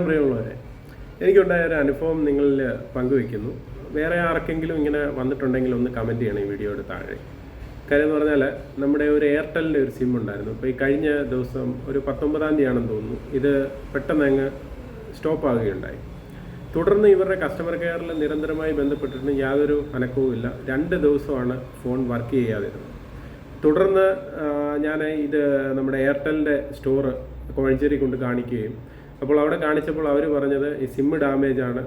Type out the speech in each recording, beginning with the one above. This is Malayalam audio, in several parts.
പ്രിയമുള്ളവരെ എനിക്കുണ്ടായ ഒരു അനുഭവം നിങ്ങളിൽ പങ്കുവെക്കുന്നു വേറെ ആർക്കെങ്കിലും ഇങ്ങനെ വന്നിട്ടുണ്ടെങ്കിൽ ഒന്ന് കമന്റ് ചെയ്യണം ഈ വീഡിയോയുടെ താഴെ. കാര്യം എന്ന് പറഞ്ഞാൽ നമ്മുടെ ഒരു എയർടെലിന്റെ ഒരു സിം ഉണ്ടായിരുന്നു. ഇപ്പോൾ ഈ കഴിഞ്ഞ ദിവസം ഒരു പത്തൊമ്പതാം തീയതി ആണെന്ന് തോന്നുന്നു. ഇത് പെട്ടെന്ന് അങ്ങ് സ്റ്റോപ്പ് ആകുകയുണ്ടായി തുടർന്ന് ഇവരുടെ കസ്റ്റമർ കെയറിൽ നിരന്തരമായി ബന്ധപ്പെട്ടിട്ട് യാതൊരു അനക്കവും ഇല്ല. രണ്ട് ദിവസമാണ് ഫോൺ വർക്ക് ചെയ്യാതിരുന്നത്. തുടർന്ന് ഞാൻ ഇത് നമ്മുടെ എയർടെലിന്റെ സ്റ്റോറ് കോഴഞ്ചേരി കൊണ്ട് കാണിക്കുകയും അപ്പോൾ അവിടെ കാണിച്ചപ്പോൾ അവർ പറഞ്ഞത് ഈ സിമ്മ് ഡാമേജ് ആണ്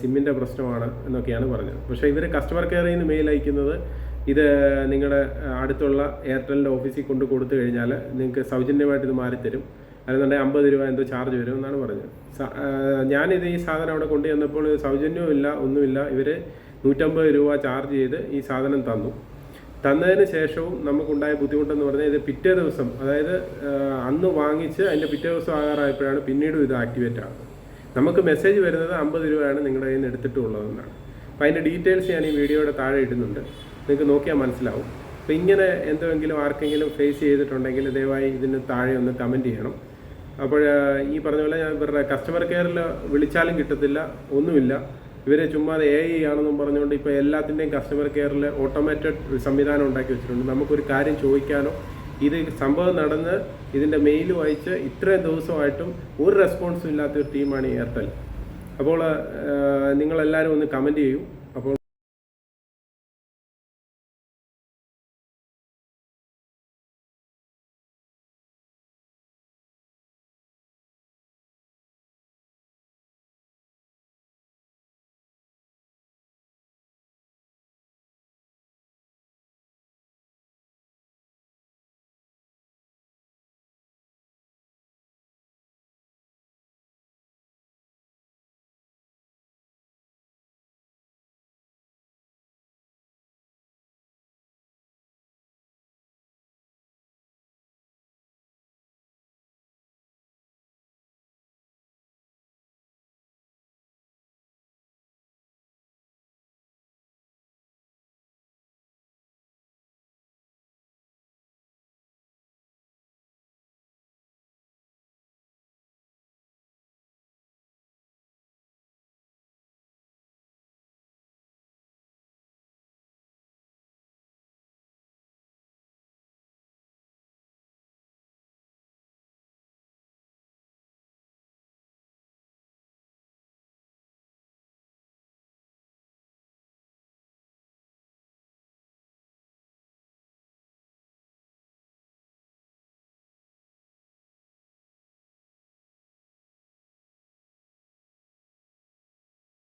സിമ്മിന്റെ പ്രശ്നമാണ് എന്നൊക്കെയാണ് പറഞ്ഞത്. പക്ഷേ ഇവർ കസ്റ്റമർ കെയറിൽ നിന്ന് മെയിൽ അയക്കുന്നത് ഇത് നിങ്ങളുടെ അടുത്തുള്ള എയർടെലിന്റെ ഓഫീസിൽ കൊണ്ട് കൊടുത്തു കഴിഞ്ഞാൽ നിങ്ങൾക്ക് സൗജന്യമായിട്ട് ഇത് മാറിത്തരും. അല്ലെന്നുണ്ടെങ്കിൽ അമ്പത് രൂപ എന്തോ ചാർജ് വരും എന്നാണ് പറഞ്ഞത്. ഞാനിത് ഈ സാധനം അവിടെ കൊണ്ടുവന്നപ്പോൾ ഇത് സൗജന്യവും ഇല്ല ഒന്നുമില്ല. ഇവർ നൂറ്റമ്പത് രൂപ ചാർജ് ചെയ്ത് ഈ സാധനം തന്നു. തന്നതിന് ശേഷവും നമുക്കുണ്ടായ ബുദ്ധിമുട്ടെന്ന് പറഞ്ഞാൽ ഇത് പിറ്റേ ദിവസം അതായത് അന്ന് വാങ്ങിച്ച് അതിന്റെ പിറ്റേ ദിവസം ആകാറായപ്പോഴാണ് പിന്നീടും ഇത് ആക്ടിവേറ്റ് ആകുന്നത് നമുക്ക് മെസ്സേജ് വരുന്നത് അമ്പത് രൂപയാണ് നിങ്ങളുടെ കയ്യിൽ നിന്ന് എടുത്തിട്ടുള്ളതെന്നാണ്. അപ്പോൾ അതിന്റെ ഡീറ്റെയിൽസ് ഞാൻ ഈ വീഡിയോയുടെ താഴെ ഇടുന്നുണ്ട്. നിങ്ങൾക്ക് നോക്കിയാൽ മനസ്സിലാവും. അപ്പോൾ ഇങ്ങനെ എന്തെങ്കിലും ആർക്കെങ്കിലും ഫേസ് ചെയ്തിട്ടുണ്ടെങ്കിൽ ദയവായി ഇതിന് താഴെ ഒന്ന് കമന്റ് ചെയ്യണം. അപ്പോൾ ഈ പറഞ്ഞ പോലെ ഞാൻ ഇവരുടെ കസ്റ്റമർ കെയറിൽ വിളിച്ചാലും കിട്ടത്തില്ല ഒന്നുമില്ല. ഇവർ ചുമ്മാ എ ഐ ആണെന്നും പറഞ്ഞുകൊണ്ട് ഇപ്പോൾ എല്ലാത്തിന്റെയും കസ്റ്റമർ കെയറിൽ ഓട്ടോമാറ്റഡ് സംവിധാനം ഉണ്ടാക്കി വെച്ചിട്ടുണ്ട്. നമുക്കൊരു കാര്യം ചോദിക്കാനോ ഇത് സംഭവം നടന്ന് ഇതിന്റെ മെയിൽ വായിച്ച് ഇത്രയും ദിവസമായിട്ടും ഒരു റെസ്പോൺസും ഇല്ലാത്ത ഒരു ടീമാണ് എയർടെൽ അപ്പോൾ നിങ്ങളെല്ലാവരും ഒന്ന് കമന്റ് ചെയ്യൂ.